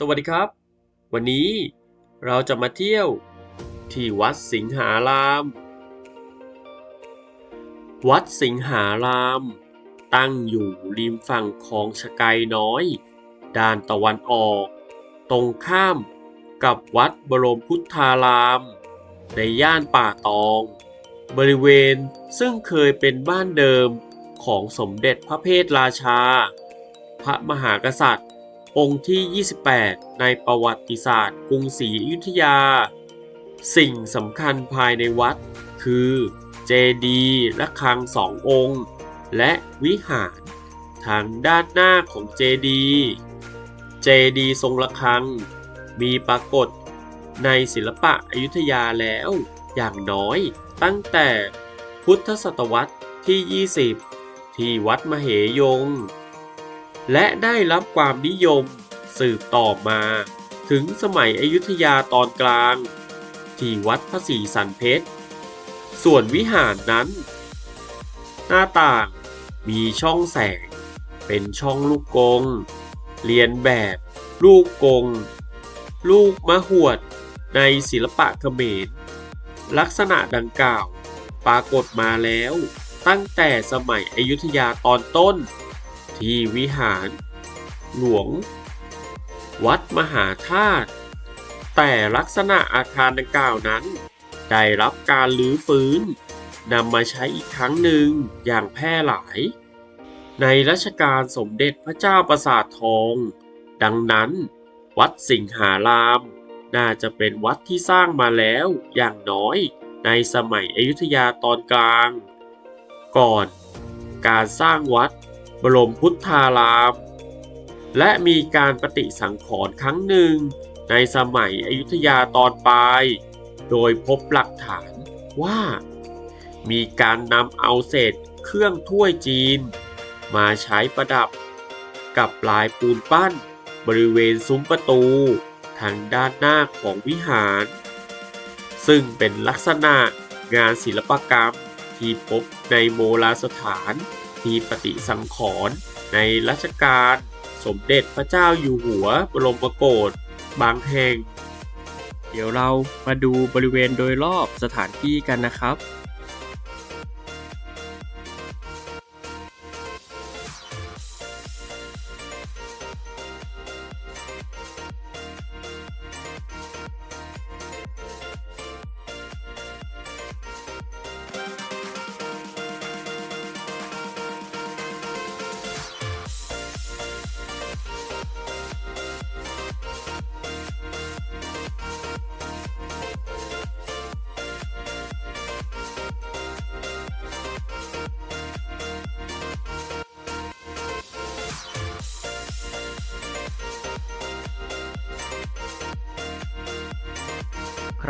สวัสดีครับ วันนี้เราจะมาเที่ยวที่วัดสิงหาราม วัดสิงหาราม ตั้งอยู่ริมฝั่งคลองชะไกน้อย ด้านตะวันออก ตรงข้ามกับวัดบรมพุทธาราม ในย่านป่าตอง บริเวณซึ่งเคยเป็นบ้านเดิมของสมเด็จพระเพทราชา พระมหากษัตริย์ องค์ที่ 28 ในประวัติศาสตร์กรุงศรีอยุธยา สิ่งสำคัญภายในวัด คือเจดีย์และฆังสององค์ และวิหาร ทางด้านหน้าของเจดีย์เจดีย์ทรงระฆัง มีปรากฏในศิลปะอยุธยาแล้วอย่างน้อยตั้งแต่พุทธศตวรรษที่ 20 ที่วัดมเหยง และได้รับความนิยมสืบต่อมา ถึงสมัยอยุธยาตอนกลาง ที่วัดพระศรีสันเพชร ส่วนวิหารนั้น หน้าต่างมีช่องแสง เป็นช่องลูกกง เรียนแบบ ลูกกง ลูกมะหวด ในศิลปะเขมร ลักษณะดังกล่าวปรากฏมาแล้วตั้งแต่สมัยอยุธยาตอนต้น ที่วิหาร หลวง วัดมหาธาตุแต่ลักษณะอาคารดังกล่าวนั้น ได้รับการรื้อฟื้นนำมาใช้อีกครั้งหนึ่งอย่างแพร่หลาย ในรัชกาลสมเด็จพระเจ้าประสาททอง ดังนั้น วัดสิงหาราม น่าจะเป็นวัดที่สร้างมาแล้วอย่างน้อยในสมัยอยุธยาตอนกลาง ก่อน การสร้างวัด บรมพุทธาราม และมีการปฏิสังขรณ์ครั้งหนึ่ง ในสมัยอยุธยาตอนปลาย โดยพบหลักฐานว่า มีการนำเอาเศษเครื่องถ้วยจีน มาใช้ประดับกับลายปูนปั้น บริเวณซุ้มประตู ทางด้านหน้าของวิหาร ซึ่งเป็นลักษณะงานศิลปกรรมที่พบในโบราณสถาน ที่ปฏิสังขรณ์ในรัชกาลสมเด็จพระเจ้าอยู่หัวบรมโกศบางแห่ง เดี๋ยวเรามาดูบริเวณโดยรอบสถานที่กันนะครับ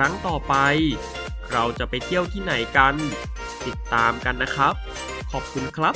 รั้งต่อไป เราจะไปเที่ยวที่ไหนกัน ติดตามกันนะครับ ขอบคุณครับ